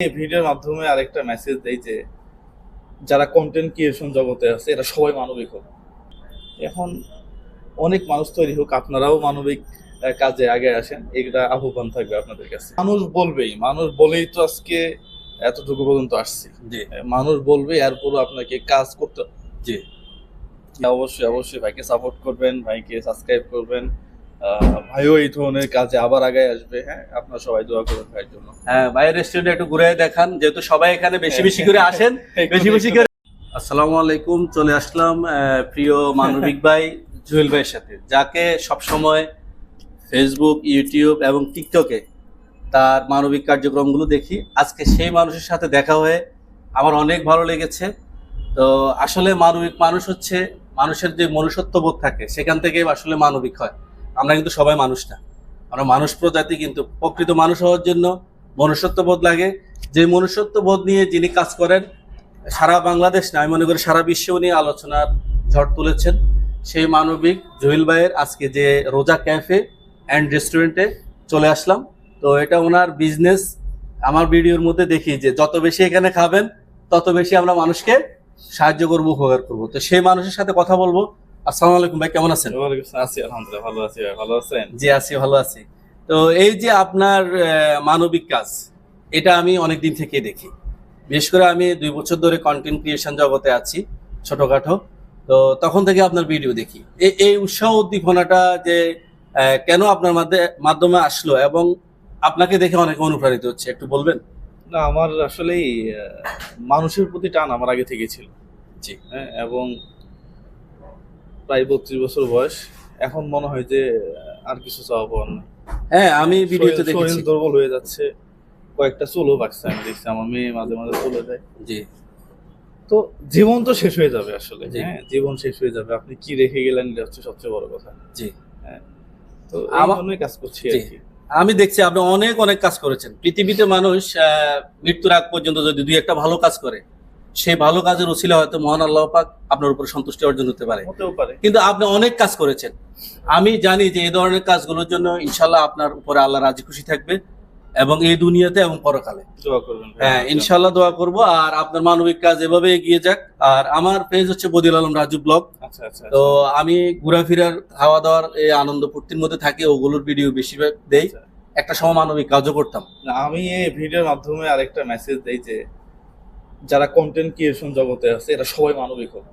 এই ভিডিওর মাধ্যমে আরেকটা মেসেজ দেই যে যারা কন্টেন্ট ক্রিয়েশন জগতে আছে এরা সবাই মানবিক হোক। এখন অনেক মানুষ তৈরি হোক আপনারাও মানবিক কাজে আগে আসেন এটা আহ্বান থাকবে আপনাদের কাছে। মানুষ বলবেই মানুষ বলেই তো আজকে এতটুকু পর্যন্ত আসছি। জি। মানুষ বলবে এরপরও আপনাকে কাজ করতে জি। অবশ্যই অবশ্যই ভাইকে সাপোর্ট করবেন ভাইকে সাবস্ক্রাইব করবেন। ভাইও এই ধরনের কাজে আবার আগে আসবে হ্যাঁ? আপনারা সবাই দোয়া করবেন ভাইয়ের জন্য। হ্যাঁ বাইরের রেস্টুরেন্টে একটু ঘুরে দেখান যেহেতু সবাই এখানে বেশি বেশি করে আসেন বেশি বেশি করে আসসালামু আলাইকুম চলে আসলাম আহ, প্রিয় মানবিক ভাই জুয়েল ভাইয়ের সাথে যাকে সবসময় ফেসবুক ইউটিউব এবং টিকটকে তার মানবিক কার্যক্রমগুলো দেখি। আজকে সেই মানুষের সাথে দেখা হয়ে আমার অনেক ভালো লেগেছে। তো আসলে মানবিক মানুষ হচ্ছে মানুষের যে মনুষ্যত্ববোধ থাকে সেখান থেকে আসলে মানবিক হয়। আমরা কিন্তু সবাই মানুষ না। আমরা মানুষ প্রজাতি কিন্তু প্রকৃত মানুষ হওয়ার জন্য মনুষ্যত্ববোধ লাগে। যে মনুষ্যত্ববোধ নিয়ে যিনি কাজ করেন, সারা বাংলাদেশ না, আমি মনে করি সারা বিশ্ব উনি আলোচনার ঝড় তুলেছেন। সেই মানবিক জহিল ভাইয়ের আজকে যে রোজা ক্যাফে অ্যান্ড রেস্টুরেন্টে চলে আসলাম। তো এটা ওনার বিজনেস আমার ভিডিওর মধ্যে দেখি যে যত বেশি এখানে খাবেন, তত বেশি আমরা মানুষকে সাহায্য করব উপকার করব। তো সেই মানুষের সাথে কথা বলব। আসসালামু আলাইকুম ভাই কেমন আছেন? আছি আলহামদুলিল্লাহ ভালো আছি ভাই ভালো আছেন? জি আছি ভালো আছি। তো এই যে আপনার মানবিক কাজ এটা আমি অনেক দিন থেকে দেখি। বিশেষ করে আমি দুই বছর ধরে কন্টেন্ট ক্রিয়েশন জগতে আছি ছোটখাটো। তো তখন থেকে আপনার ভিডিও দেখি। এই উৎসাহ উদ্দীপনাটা যে কেন আপনার মাধ্যমে মাধ্যমে আসলো এবং আপনাকে দেখে অনেক অনুপ্রাণিত হচ্ছে একটু বলবেন? না আমার আসলেই মানুষের প্রতি টান আমার আগে থেকে ছিল। জি। হ্যাঁ এবং প্রায় বত্রিশ বছর বয়স। এখন মনে হয় যে আর কিছু চাওয়া পাওয়ার নেই। হ্যাঁ আমি ভিডিওতে দেখেছি। শরীর দুর্বল হয়ে যাচ্ছে। কয়েকটা চুলো বাড়ছে আমি দেখছি আমার মেয়ে মাঝে মাঝে চলে যায়। জি। তো জীবন তো শেষ হয়ে যাবে আসলে হ্যাঁ জীবন শেষ হয়ে যাবে। আপনি কি রেখে গেলেন এটা হচ্ছে সবচেয়ে বড় কথা। জি। হ্যাঁ তো এই আমা- কাজ করছি। আর কি। আমি দেখছি আপনি অনেক অনেক কাজ করেছেন। পৃথিবীতে মানুষ আহ, মৃত্যুর আগ পর্যন্ত যদি দুই একটা ভালো কাজ করে সেই ভালো কাজের উচিলে হয়তো মহান আল্লাহ পাক আপনার উপর সন্তুষ্টি অর্জন হতে পারে। কিন্তু আপনি অনেক কাজ করেছেন। আমি জানি যে এই ধরনের কাজগুলোর জন্য ইনশাল্লাহ আপনার উপরে আল্লাহ রাজি খুশি থাকবে এবং এই দুনিয়াতে এবং পরকালে। হ্যাঁ ইনশাল্লাহ দোয়া করব। আর আপনার মানবিক কাজ এভাবে এগিয়ে যাক। আর আমার পেজ হচ্ছে বদিল আলম রাজু ব্লগ আচ্ছা আচ্ছা তো আমি ঘোরাফেরার খাওয়া দাওয়ার এই আনন্দ ফুর্তির মধ্যে থাকি ওগুলোর ভিডিও বেশিরভাগ দেই। আচ্ছা। একটা সময় মানবিক কাজও করতাম। আমি এই ভিডিওর মাধ্যমে আরেকটা মেসেজ দেই যে যারা কন্টেন্ট ক্রিয়েশন জগতে আছে এরা সবাই মানবিক হোক।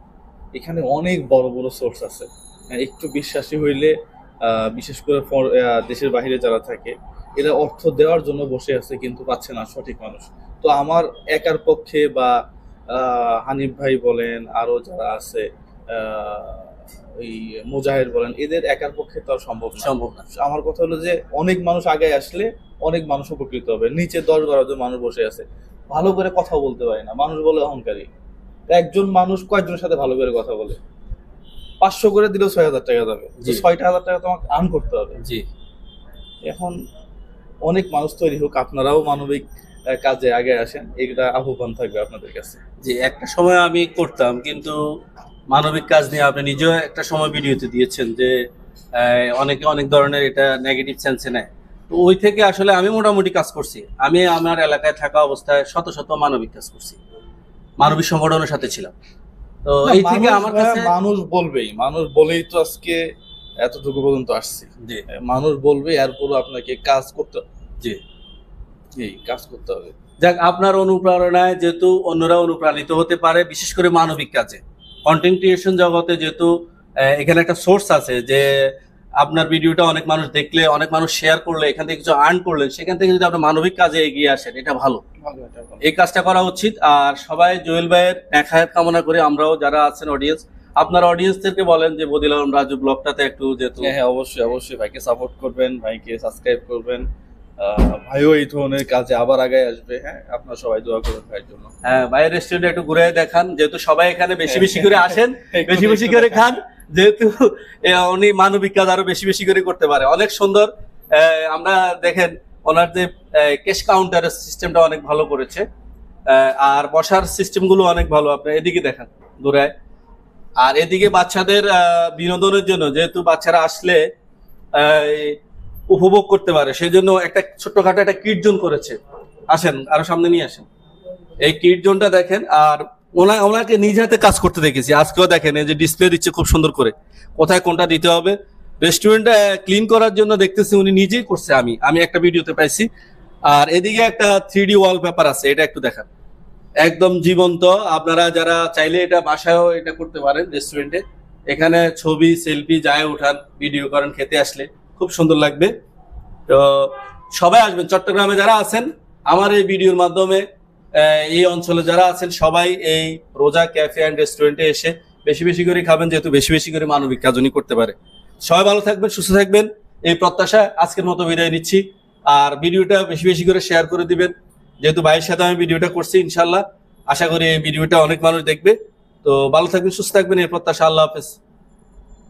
এখানে অনেক বড় বড় সোর্স আছে। হ্যাঁ, একটু বিশ্বাসী হইলে বিশেষ করে দেশের বাইরে যারা থাকে এরা অর্থ দেওয়ার জন্য বসে আছে কিন্তু পাচ্ছে না সঠিক মানুষ। তো আমার একার পক্ষে বা হানিফ ভাই বলেন আরও যারা আছে ওই মুজাহির বলেন এদের একার পক্ষে তো আর সম্ভব না। সম্ভব না। আমার কথা হলো যে অনেক মানুষ আগে আসলে অনেক মানুষ উপকৃত হবে। নিচে দশ বারো জন মানুষ বসে আছে। ভালো করে কথা বলতে পারে না। মানুষ বলে অহংকারী। তা একজন মানুষ কয়েকজনের সাথে ভালো করে কথা বলে। পাঁচশো করে দিলেও ছয় হাজার টাকা যাবে। ছয়টা হাজার টাকা তোমাকে আর্ন করতে হবে। জি। এখন অনেক মানুষ তৈরি হোক আপনারাও মানবিক কাজে আগে আসেন। এটা আহ্বান থাকবে আপনাদের কাছে। যে একটা সময় আমি করতাম কিন্তু মানবিক কাজ নিয়ে আপনি নিজেও একটা সময় ভিডিওতে দিয়েছেন যে অনেকে অনেক ধরনের এটা নেগেটিভ সেন্সে নেয়। তো ওই থেকে আসলে আমি মোটামুটি কাজ করছি। আমি আমার এলাকায় থাকা অবস্থায় শত শত মানবিক কাজ করছি। মানবিক সংগঠনের সাথে ছিলাম। তো এই থেকে আমার কাছে মানুষ বলবেই। মানুষ বলেই তো আজকে এতটুকু পর্যন্ত আসছি। মানুষ বলবে এরপরও আপনাকে কাজ করতে জি। জি কাজ করতে হবে। যাক আপনার অনুপ্রেরণায় যেহেতু অন্যরা অনুপ্রাণিত হতে পারে বিশেষ করে মানবিক কাজে। কন্টেন্ট ক্রিয়েশন জগতে যেহেতু এখানে একটা সোর্স আছে যে আপনার ভিডিওটা অনেক মানুষ দেখলে অনেক মানুষ শেয়ার করলে এখান থেকে কিছু আর্ন করলেন সেখান থেকে যদি আপনি মানবিক কাজে এগিয়ে আসেন এটা ভালো। এই কাজটা করা উচিত। আর সবাই জুয়েল ভাইয়ের নেখায়াত কামনা করে আমরাও যারা আছেন অডিয়েন্স আপনার অডিয়েন্সদেরকে বলেন যে বদিল আলম রাজু ব্লগটাতে একটু যেহেতু হ্যাঁ হ্যাঁ অবশ্যই অবশ্যই ভাইকে সাপোর্ট করবেন ভাইকে সাবস্ক্রাইব করবেন। ভাইও এই ধরনের কাজে আবার আগে আসবে। হ্যাঁ আপনারা সবাই দোয়া করবেন ভাইয়ের জন্য। হ্যাঁ ভাইয়ের রেস্টুরেন্টে একটু ঘুরে দেখান যেহেতু সবাই এখানে বেশি বেশি করে আসেন বেশি বেশি করে খান। যেহেতু উনি মানবিক কাজ আরও বেশি বেশি করে করতে পারে। অনেক সুন্দর আমরা দেখেন, ওনার যে ক্যাশ কাউন্টারের সিস্টেমটা অনেক ভালো করেছে। আর বসার সিস্টেমগুলো অনেক ভালো। আপনি এদিকে দেখেন দূরায় আর এদিকে বাচ্চাদের বিনোদনের জন্য, যেহেতু বাচ্চারা আসলে উপভোগ করতে পারে সেই জন্য একটা ছোট্টখাটো একটা কিট জোন করেছে। আসেন, আরও সামনে নিয়ে আসেন। এই কিট জোনটা দেখেন, আর ওনা ওনাকে নিজ হাতে কাজ করতে দেখেছি। আজকেও দেখেন যে ডিসপ্লে দিচ্ছে খুব সুন্দর করে। কোথায় কোনটা দিতে হবে? রেস্টুরেন্টটা ক্লিন করার জন্য দেখতেছি উনি নিজেই করছে আমি। আমি একটা ভিডিওতে পাইছি। আর এদিকে একটা থ্রি ডি ওয়ালপেপার আছে, এটা একটু দেখান। একদম জীবন্ত। আপনারা যারা চাইলে এটা বাসায়ও এটা করতে পারেন রেস্টুরেন্টে এখানে ছবি সেলফি যায় ওঠান ভিডিও করেন, খেতে আসলে। খুব সুন্দর লাগবে। তো সবাই আসবেন। চট্টগ্রামে যারা আছেন, আমার এই ভিডিওর মাধ্যমে এই অঞ্চলে যারা আছেন, সবাই এই রোজা ক্যাফে অ্যান্ড রেস্টুরেন্টে এসে বেশি বেশি করে খাবেন, যেহেতু বেশি বেশি করে মানবিক কাজনই করতে পারে। সবাই ভালো থাকবেন, সুস্থ থাকবেন। এই প্রত্যাশা আজকের মতো বিদায় নিচ্ছি। আর ভিডিওটা বেশি বেশি করে শেয়ার করে দিবেন। যেহেতু ভাইয়ের সাথে আমি ভিডিওটা করছি ইনশাল্লাহ আশা করি এই ভিডিওটা অনেক মানুষ দেখবে। তো ভালো থাকবেন, সুস্থ থাকবেন, এই প্রত্যাশা। আল্লাহ হাফেজ।